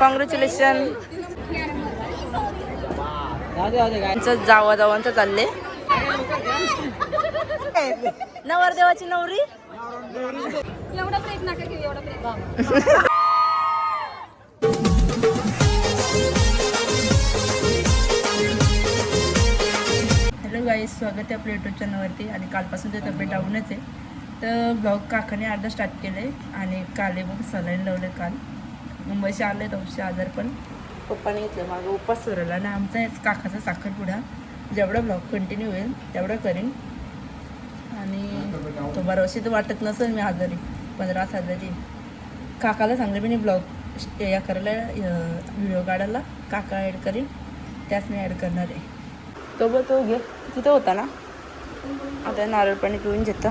Congratulation जावा जावांचं चालले नवरदेवाची नवरी? एवढा प्रेम एवढा हॅलो गाईज स्वागत आहे आपल्या युट्यूब चॅनलवरती आणि कालपासून ते तब्येत डाऊनच आहे. तर ब्लॉग काकाने अर्धा स्टार्ट केलं आहे आणि काले मग सलाईन लावले काल. मुंबईचे आले तवशे आजार पण. पप्पाने घेतलं मागं उपास. सुरवला आणि आमचा काकाचा साखरपुडा जेवढा ब्लॉग कंटिन्यू होईल तेवढं करीन. आणि तो बरोशी तर वाटत नसेल मी आजारी पंधरा आजारी. काकाला सांगले मी ब्लॉग या करायला व्हिडिओ काढायला. काका ॲड करीन त्याच मी ॲड करणार आहे. तो बघ तो घे तिथं होता ना? आता नारळ पाणी पिऊन घेतं.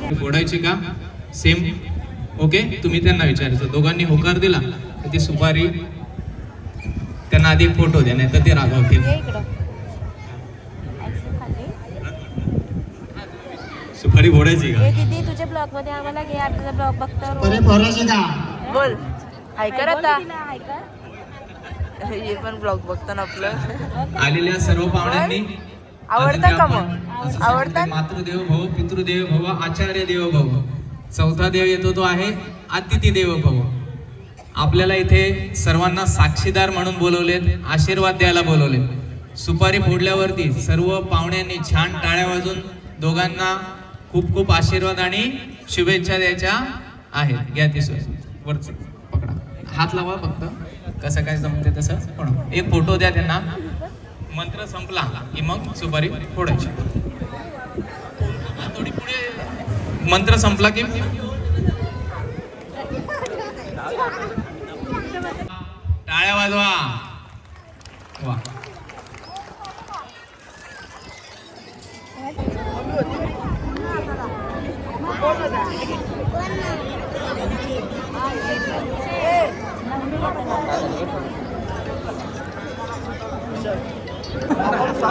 आधी फोडायची का? सेम ओके तुम्ही त्यांना विचारायचं. दोघांनी होकार दिला तर ती सुपारी त्यांना आधी फोटो द्या नाही तर ते रागावतील. इकडं. सुपारी फोडायची का? दीदी तुझ्या ब्लॉगमध्ये आम्हाला घे आम्ही तुझा ब्लॉग बघतो बोल. हाय कर आता का हे पण ब्लॉग आपलं. आलेल्या सर्व पाहुण्यांनी आवडतं का मग? आवडतं? मातृदेव भव पितृदेव भव आचार्य देव भव. चौथा देव येतो तो आहे अतिथी देव भव. आपल्याला इथे सर्वांना साक्षीदार म्हणून बोलवलेत आशीर्वाद द्यायला बोलवले सुपारी फोडल्यावरती सर्व पाहुण्यांनी छान टाळ्या वाजून दोघांना खूप खूप आशीर्वाद आणि शुभेच्छा द्यायच्या आहेत. घ्या ती सोय. वरची पकडा. हात लावा फक्त. कसं काय जमते तसं पण एक फोटो द्या त्यांना. मंत्र संपला की मग सुपारी फोडायची. थोडी पुढे. मंत्र संपला की टाळ्या वाजवा. वा.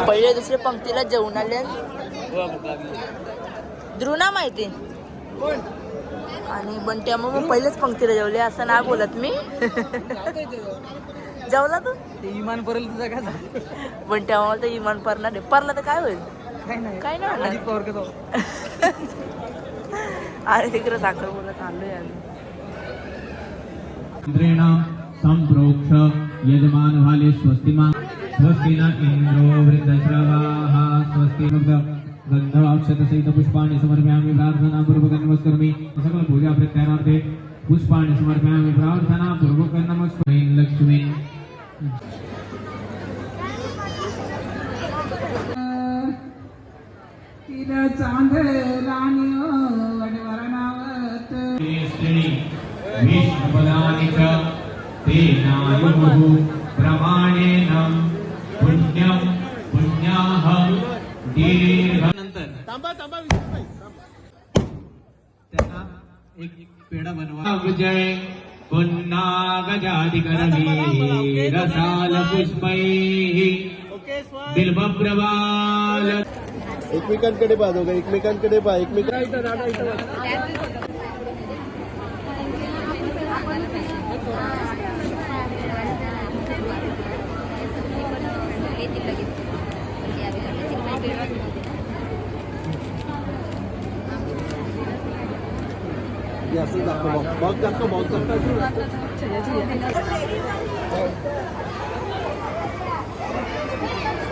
पहिले दुसऱ्या पंक्तीला जेवण आले ध्रुना माहिती? आणि बंट्या मग पहिलेच पंक्तीला जेवले असं नाही बोलत मी. जेवला तू? इमान परेल तुझा काय झालं? बंट्या मामा तर इमान परणार आहे परला तर काय होईल? काय नाही. अरे तिकडे साखर बोलत आलोय आम्ही. संप्रोक्ष यजमान भाले स्वस्तिमा स्वस्ति न इंद्रो वृद्धश्रवाः स्वस्ति गंधवाक्षत सहित पुष्पाणि समर्पयामि प्रार्थना पूर्वक नमस्करोमि। सकल पूजा प्रत्यारार्थे पुष्पाणि समर्पयामि प्रार्थना पूर्वक नमस्करोमि। लक्ष्मी। विष्णुपदानि च तेनायुः प्रमाणेन त्यांना एक पेढा बनवा. जय पुन्हा गजाधिकरवी रसाल पुष्पै. बिल्बप्रवाल एकमेकांकडे पहा दोघं एकमेकांकडे पहा एकमेकां हे. असं दाखव बॉक्स. दाखव बॉक्स दाखव.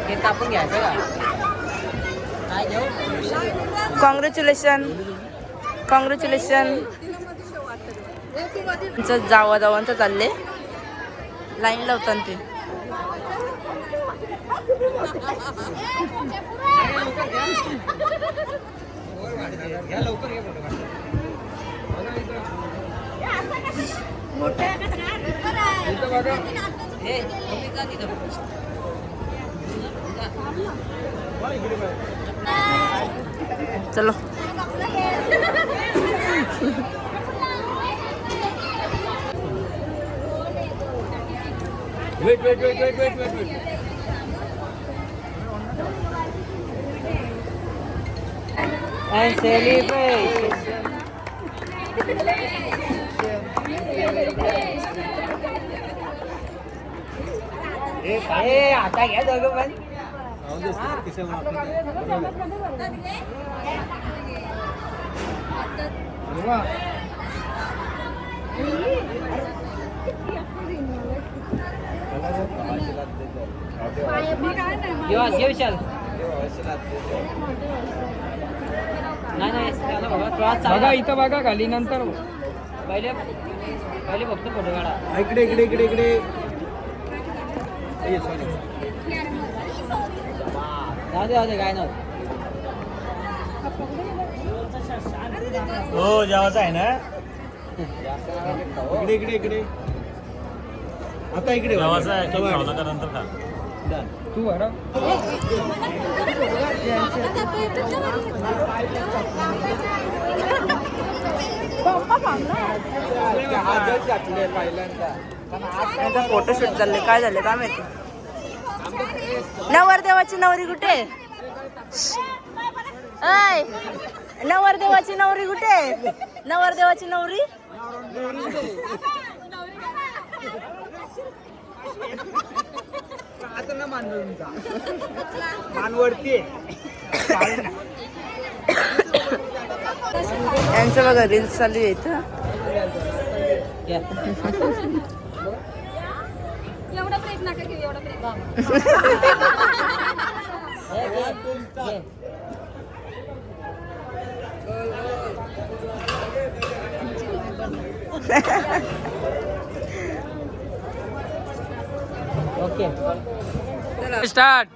हे कापून घ्यायचं का? काय घेऊ? कॉंग्रॅच्युलेशन कॉंग्रॅच्युलेशन तुमचं जावा जावांचं चालले लाईन लावतात ते. लवकर घे फोटो हे तुम्ही का तिथं चलो wait wait wait wait wait wait wait And celebration. आता घ्या दोघं पण. विशाल. नाही नाही बघा इथं बघा खाली नंतर पहिले इकडे इकडे इकडे इकडे. दे काय नव्हतं हो जेवायचं आहे ना? इकडे इकडे इकडे. आता इकडे तू बरं त्यांचा फोटोशूट चालले काय झाले? काय माहिती? नवरदेवाची नवरी कुठे? ऐ नवरदेवाची नवरी कुठे? नवरदेवाची नवरी? मानवरती यांचं बघा रील्स चालू आहे इथं. Okay start